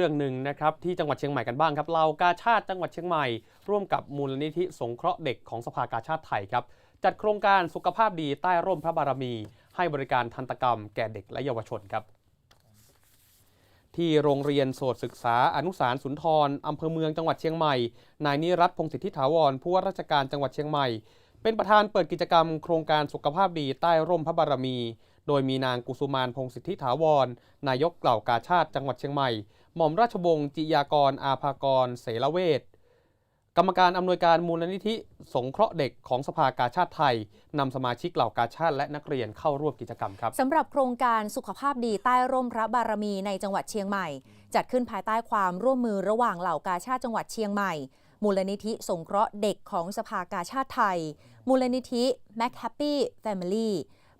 เรื่องหนึ่งนะครับที่จังหวัดเชียงใหม่กันบ้างครับเรากาชาติจังหวัดเชียงใหม่ ร่วมกับมูลนิธิสงเคราะห์เด็กของสภากาชาติไทยครับจัดโครงการสุขภาพดีใต้ร่มพระบารมี ให้บริการทันตกรรมแก่เด็กและเยาวชนครับ ที่โรงเรียนโสตศึกษาอนุสารสุนทรอำเภอเมืองจังหวัดเชียงใหม่ นายนิรัตพงศิทธิถาวรผู้ว่าราชการจังหวัดเชียงใหม่ เป็นประธานเปิดกิจกรรมโครงการสุขภาพดีใต้ร่มพระบารมี โดยมีนางกุสุมานพงศิทธิถาวรนายกเหล่ากาชาติจังหวัดเชียงใหม่ หม่อมราชวงศ์จิยากรอาภากรเสรเวทกรรมการอำนวยการมูลนิธิสงเคราะห์เด็กของสภากาชาติไทยนำสมาชิกเหล่ากาชาติและนักเรียนเข้าร่วมกิจกรรมครับสำหรับโครงการสุขภาพดีใต้ร่มพระบารมีในจังหวัดเชียงใหม่ จัดขึ้นภายใต้ความร่วมมือระหว่างเหล่ากาชาติจังหวัดเชียงใหม่ มูลนิธิสงเคราะห์เด็กของสภากาชาติไทย มูลนิธิ Mac Happy Family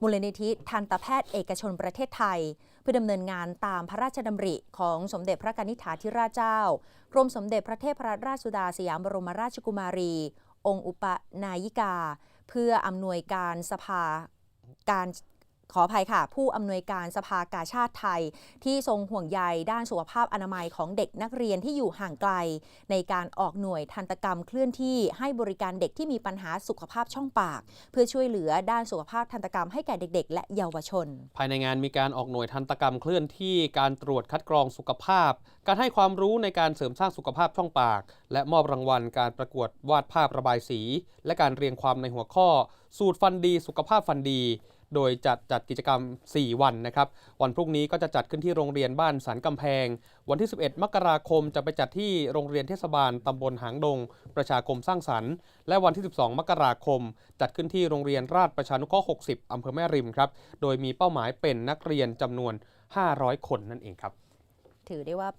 มูลนิธิทันตแพทย์เอกชนประเทศไทย เพื่อดำเนินงานตามพระราชดำริของสมเด็จพระกนิษฐาธิราชเจ้า กรมสมเด็จพระเทพรัตนราชสุดาสยามบรมราชกุมารี องค์อุปนายิกา เพื่ออำนวยการสภาการ ขออภัยค่ะ ผู้อำนวยการสภากาชาติไทย ที่ทรงห่วงใยด้านสุขภาพอนามัยของเด็กนักเรียนที่อยู่ห่างไกล ในการออกหน่วยทันตกรรมเคลื่อนที่ให้บริการเด็กที่มีปัญหาสุขภาพช่องปาก เพื่อช่วยเหลือด้านสุขภาพทันตกรรมให้แก่เด็ก ๆ และเยาวชน ภายในงานมีการออกหน่วยทันตกรรมเคลื่อนที่การตรวจคัดกรองสุขภาพ การให้ความรู้ในการเสริมสร้างสุขภาพช่องปาก และมอบรางวัลการประกวดวาดภาพระบายสี และการเรียงความในหัวข้อ สูตรฟันดีสุขภาพฟันดี โดยจัดจัดกิจกรรม 4 วันนะครับ วันพรุ่งนี้ก็จะจัดขึ้นที่โรงเรียนบ้านสันกำแพง วันที่ 11 มกราคมจะไปจัดที่โรงเรียนเทศบาลตำบลหางดง ประชาคมสร้างสรรค์ และวันที่ 12 มกราคม จัดขึ้นที่โรงเรียนราชประชานุเคราะห์ 60 อำเภอแม่ริมครับ โดยมีเป้าหมายเป็นนักเรียนจำนวน 500 คนนั่นเองครับ ถือได้ว่า